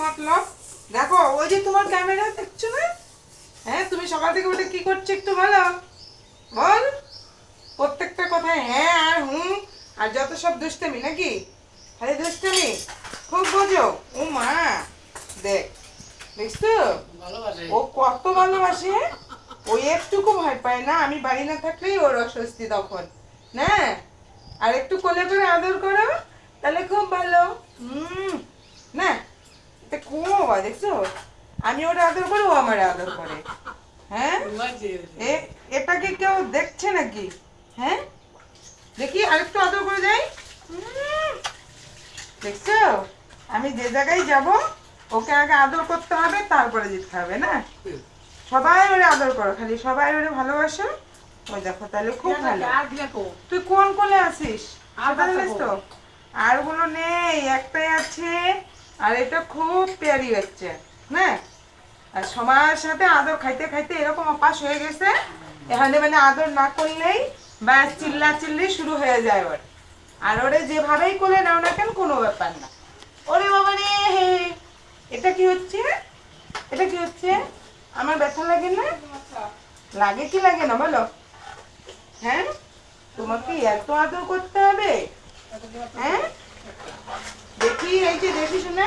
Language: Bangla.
মতলব দেখো ওই যে তোমার ক্যামেরা দেখছ না? হ্যাঁ তুমি সকাল থেকে উঠে কি করছ একটু বলো? বল। প্রত্যেকটা কথায় হ্যাঁ আর হুম আর যত সব দুষ্টামি নাকি? খালি দুষ্টামি খুব বোঝো। ও মা দেখ দেখছ? ও কত ভালোবাসে। ও একটুকু ভয় পায় না আমি বাড়ি না থাকলেই ওর অস্বস্তি তখন না? আর একটু কোলে করে আদর করো তাহলে খুব ভালো। হুম না? খুব দেখছ? আমি ওটা আদর করে ও আমার আদর করে। হ্যাঁ? এটাকে কেউ দেখছে নাকি? হ্যাঁ? দেখি আরেকটু আদর করে যাই দেখছ? আমি যে জায়গায় যাব ওকে আগে আদর করতে হবে তারপরে যেতে হবে না? সবাই ওরে আদর করো খালি সবাই ওরে ভালোবাসো। ওই দেখো তাহলে খুব ভালো। তুই কোন কোলে আছিস? আর তো? আরগুলো নেই একটাই আছে। আর এটা খুব পেয়ারি হচ্ছে হ্যাঁ? আর সময়ের সাথে আদর খাইতে খাইতে এরকম অপাস হয়ে গেছে, এখানে মানে আদর না করলেই ব্যাস চিল্লা চিল্লি শুরু হয়ে যায় ওর। আর ওরে যেভাবেই কোলে নাও না কেন কোনো ব্যাপার না। ওরে বাবা রে এটা কি হচ্ছে? এটা কি হচ্ছে? আমার ব্যথা লাগে না? লাগে কি লাগে না বলো? হ্যাঁ? তোমাকে এত আদর করতে হবে হ্যাঁ? দেখি এই যে দেখি শোনা